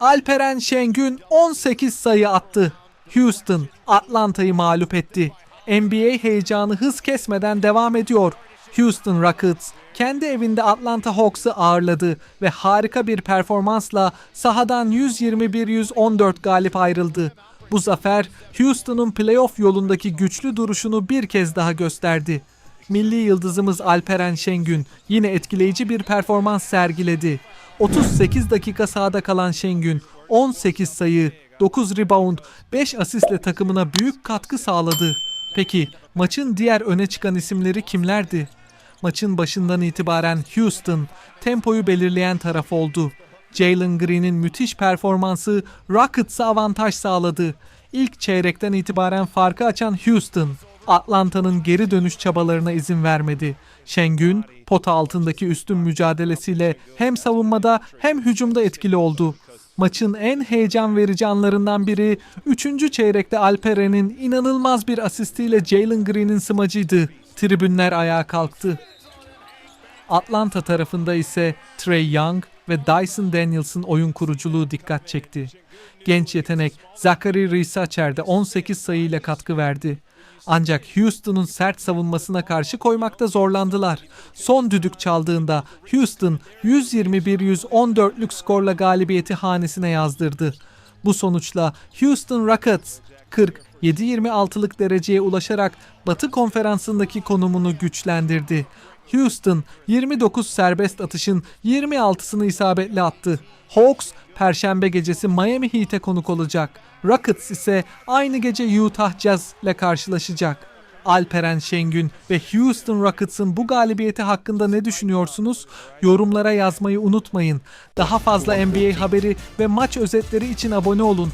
Alperen Şengün 18 sayı attı. Houston Atlanta'yı mağlup etti. NBA heyecanı hız kesmeden devam ediyor. Houston Rockets kendi evinde Atlanta Hawks'ı ağırladı ve harika bir performansla sahadan 121-114 galip ayrıldı. Bu zafer Houston'un playoff yolundaki güçlü duruşunu bir kez daha gösterdi. Milli yıldızımız Alperen Şengün yine etkileyici bir performans sergiledi. 38 dakika sahada kalan Şengün 18 sayı, 9 rebound, 5 asistle takımına büyük katkı sağladı. Peki maçın diğer öne çıkan isimleri kimlerdi? Maçın başından itibaren Houston tempoyu belirleyen taraf oldu. Jalen Green'in müthiş performansı Rockets'a avantaj sağladı. İlk çeyrekten itibaren farkı açan Houston, Atlanta'nın geri dönüş çabalarına izin vermedi. Şengün, pota altındaki üstün mücadelesiyle hem savunmada hem hücumda etkili oldu. Maçın en heyecan verici anlarından biri 3. çeyrekte Alperen'in inanılmaz bir asistiyle Jalen Green'in smacıydı. Tribünler ayağa kalktı. Atlanta tarafında ise Trey Young ve Dyson Daniels'ın oyun kuruculuğu dikkat çekti. Genç yetenek Zachary Risacher de 18 sayıyla katkı verdi. Ancak Houston'un sert savunmasına karşı koymakta zorlandılar. Son düdük çaldığında Houston 121-114'lük skorla galibiyeti hanesine yazdırdı. Bu sonuçla Houston Rockets 40-7-26'lık dereceye ulaşarak Batı Konferansı'ndaki konumunu güçlendirdi. Houston 29 serbest atışın 26'sını isabetli attı. Hawks Perşembe gecesi Miami Heat'e konuk olacak. Rockets ise aynı gece Utah Jazz ile karşılaşacak. Alperen Şengün ve Houston Rockets'ın bu galibiyeti hakkında ne düşünüyorsunuz? Yorumlara yazmayı unutmayın. Daha fazla NBA haberi ve maç özetleri için abone olun.